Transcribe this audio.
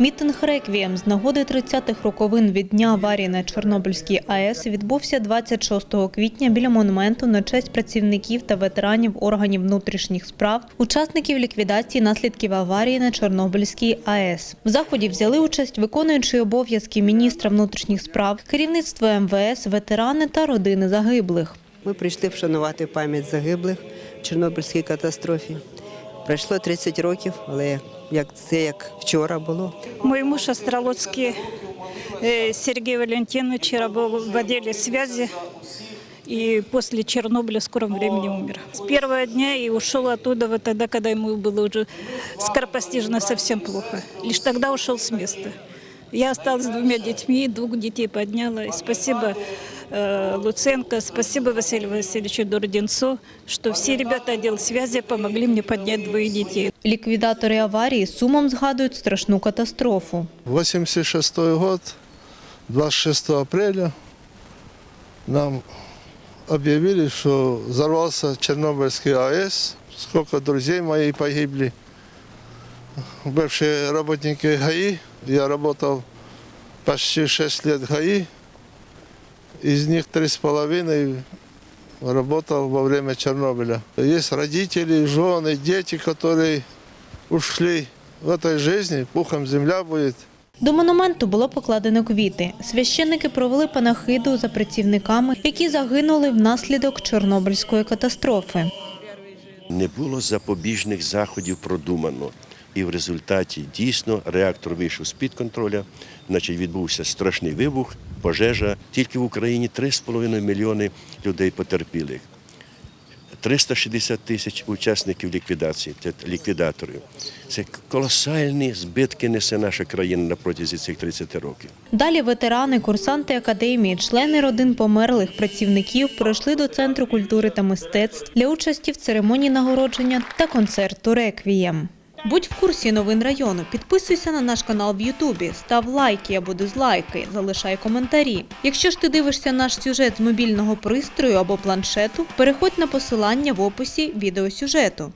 Мітинг «Реквієм» з нагоди 30-х роковин від дня аварії на Чорнобильській АЕС відбувся 26 квітня біля монументу на честь працівників та ветеранів органів внутрішніх справ, учасників ліквідації наслідків аварії на Чорнобильській АЕС. В заході взяли участь виконуючий обов'язки міністра внутрішніх справ, керівництво МВС, ветерани та родини загиблих. Ми прийшли вшанувати пам'ять загиблих в Чорнобильській катастрофі. Пройшло 30 років, але як це як вчора було. Мой муж Остролоцкий э, Сергей Валентинович работал в связи и после Чернобыля в скором времени умер. С первого дня и ушел оттуда вот тогда, когда ему было уже скоропостижно совсем плохо. Лишь тогда ушел с места. Я осталась с двумя детьми, двух детей подняла. И спасибо Луценко, спасибо Василию Васильевичу Дурденцу, что все ребята отдел связи помогли мне поднять двоих детей. Ліквідатори аварії з сумом згадують страшну катастрофу. 86 год, 26 апреля нам объявили, что взорвался Чернобыльский АЭС. Сколько друзей моих погибли. Бывшие работники ГАИ. Я работал почти 6 лет в ГАИ. Из них три с половиной работал во время Чернобыля. Есть родители, жены, дети, которые ушли в этой жизни. Пухом земля будет. До монументу було покладено квіти. Священники провели панахиду за працівниками, які загинули внаслідок Чорнобильської катастрофи. не було запобіжних заходів продумано. І в результаті дійсно реактор вийшов з-під контроля, значить відбувся страшний вибух, пожежа. Тільки в Україні 3,5 мільйони людей потерпілих. 360 тисяч учасників ліквідації, ліквідаторів. Це колосальні збитки несе наша країна на протязі цих 30 років. Далі ветерани, курсанти академії, члени родин померлих працівників пройшли до Центру культури та мистецтв для участі в церемонії нагородження та концерту «Реквієм». Будь в курсі новин району, підписуйся на наш канал в Ютубі, став лайки або дизлайки, залишай коментарі. Якщо ж ти дивишся наш сюжет з мобільного пристрою або планшету, переходь на посилання в описі відеосюжету.